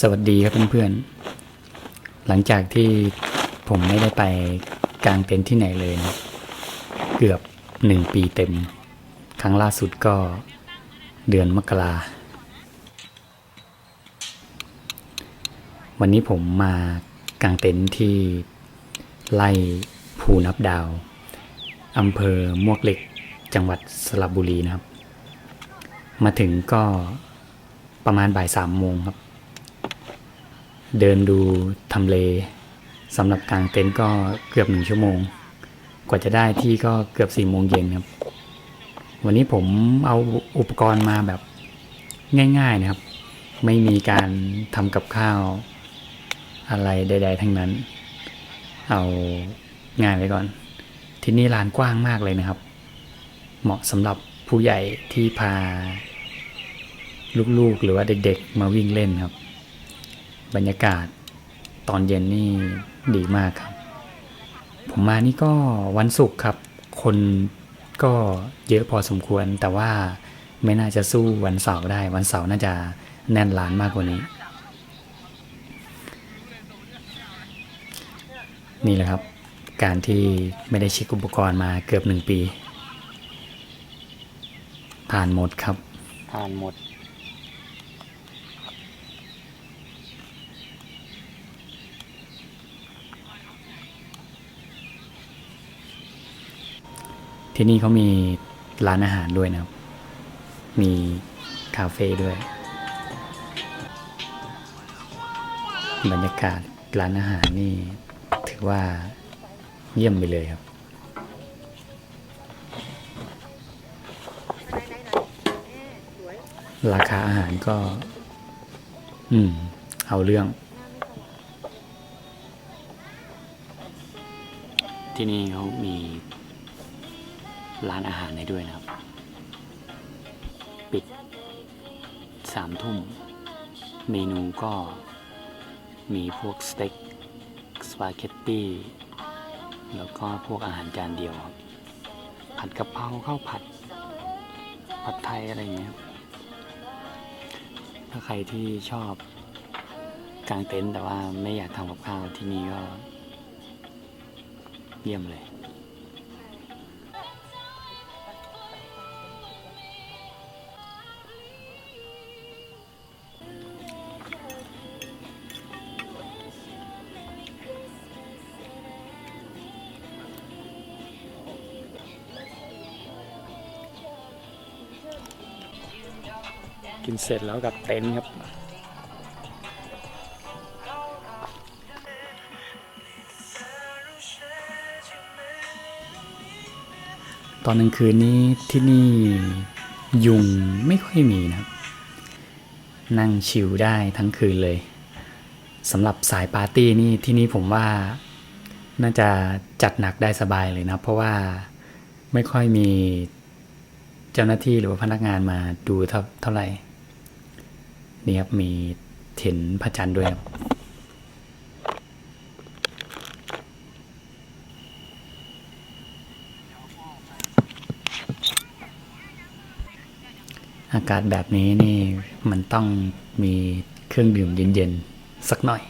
สวัสดีครับเพื่อนๆ หลังจากที่ผมไม่ได้ไปกางเต็นท์ที่ไหนเลยนะเกือบหนึ่งปีเต็ม ครั้งล่าสุดก็เดือนมกราวันนี้ผมมากางเต็นท์ที่ไล่ภูนับดาวอำเภอมวกเหล็กจังหวัดสระบุรีนะครับ มาถึงก็ประมาณบ่ายสามโมงครับ เดินดูทำเลสำหรับกลางเต็นท์ก็เกือบหนึ่งชั่วโมง กว่าจะได้ที่ก็เกือบสี่โมงเย็นครับ วันนี้ผมเอาอุปกรณ์มาแบบง่าย ๆนะครับ ไม่มีการทำกับข้าวอะไรใด ๆ ทั้งนั้น เอาง่ายไว้ก่อน ที่นี่ลานกว้างมากเลยนะครับ เหมาะสำหรับผู้ใหญ่ที่พา ลูกๆหรือว่าเด็กๆ มาวิ่งเล่นครับ บรรยากาศตอนเย็นนี่ดีมากครับ ผมมานี่ก็วันศุกร์ครับ คนก็เยอะพอสมควร แต่ว่าไม่น่าจะสู้วันเสาร์ได้ วันเสาร์น่าจะแน่นร้านมากกว่านี้ นี่แหละครับ การที่ไม่ได้เช็คอุปกรณ์มาเกือบหนึ่งปี ผ่านหมดครับ ผ่านหมด ที่นี่เขามีร้านอาหารด้วยนะครับ มีคาเฟ่ด้วย บรรยากาศร้านอาหารนี่ ถือว่าเยี่ยมไปเลยครับ ราคาอาหารก็ อืม เอาเรื่อง ที่นี่เขามี ร้านอาหารให้ด้วยนะครับ ปิดสามทุ่ม เมนูก็มีพวกสเต็กสปาเกตตี้แล้วก็พวกอาหารจานเดียวครับผัดกะเพราข้าวผัด ผัดไทยอะไรอย่างเงี้ย ถ้าใครที่ชอบกางเต็นท์แต่ว่าไม่อยากทำกับข้าวที่นี่ก็ เยี่ยมเลย กินเสร็จแล้วกับเต็นท์ครับ ตอนกลางคืนนี้ที่นี่ยุงไม่ค่อยมีนะครับ นั่งชิลได้ทั้งคืนเลยสำหรับสายปาร์ตี้นี่ที่นี่ผมว่าน่าจะจัดหนักได้สบายเลยนะ เพราะว่าไม่ค่อยมีเจ้าหน้าที่หรือว่าพนักงานมาดูเท่าเท่าไหร่ นี่ครับมีเห็นพระจันทร์ด้วยครับอากาศแบบนี้นี่มันต้องมีเครื่องดื่มเย็นๆ สักหน่อย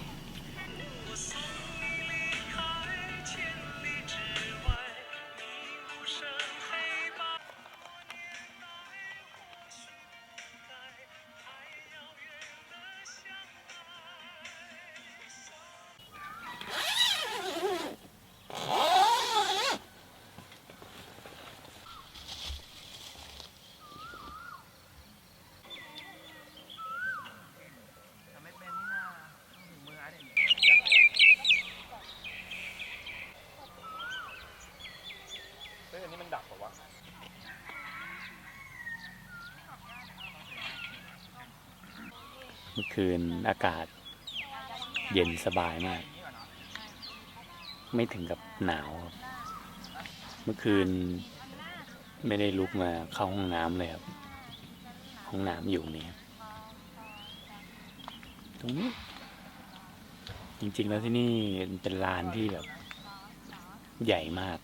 เมื่อคืนอากาศ เย็นสบายมาก ไม่ถึงกับหนาวครับ เมื่อคืนไม่ได้ลุกมาเข้าห้องน้ำเลยครับ ห้องน้ำอยู่นี่ตรงนี้ จริงๆแล้วที่นี่เป็นลานที่แบบ ใหญ่มาก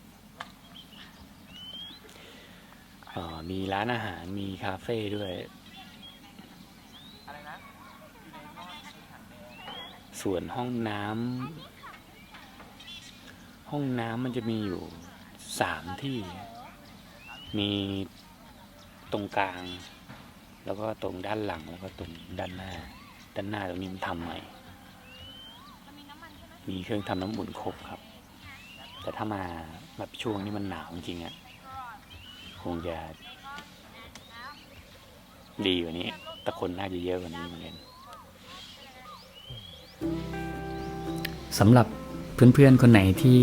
อ่ามีร้านอาหารมีคาเฟ่ด้วย อะไรนะ อยู่ในหม้อคือหันแนว ส่วนห้องน้ำห้องน้ำมันจะมีอยู่สามที่ มีตรงกลาง แล้วก็ตรงด้านหลังแล้วก็ตรงด้านหน้า ด้านหน้าตรงนี้มันทำใหม่ มีเครื่องทำน้ำอุ่นครบครับ แต่ถ้ามาแบบช่วงนี้มันหนาวจริงๆอะคงจะดีกว่านี้ แต่คนน่าจะเยอะกว่านี้เหมือนกัน สำหรับเพื่อนๆคนไหนที่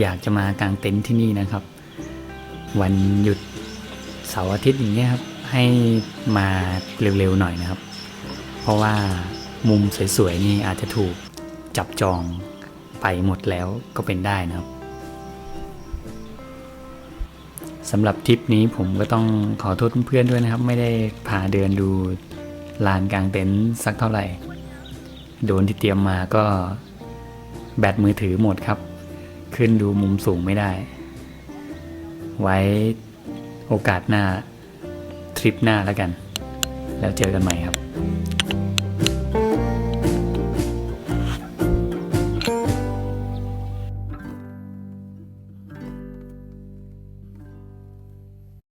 อยากจะมากางเต็นท์ที่นี่นะครับ วันหยุดเสาร์อาทิตย์อย่างเงี้ยครับ ให้มาเร็วๆหน่อยนะครับ เพราะว่ามุมสวยๆนี่อาจจะถูกจับจองไปหมดแล้วก็เป็นได้นะครับสำหรับทริปนี้ผมก็ต้องขอโทษเพื่อนๆด้วยนะครับ ไม่ได้พาเดินดูลานกลางเต็นท์สักเท่าไหร่ โดนที่เตรียมมาก็ แบตมือถือหมดครับ ขึ้นดูมุมสูงไม่ได้ ไว้โอกาสหน้า ทริปหน้าแล้วกัน แล้วเจอกันใหม่ครับ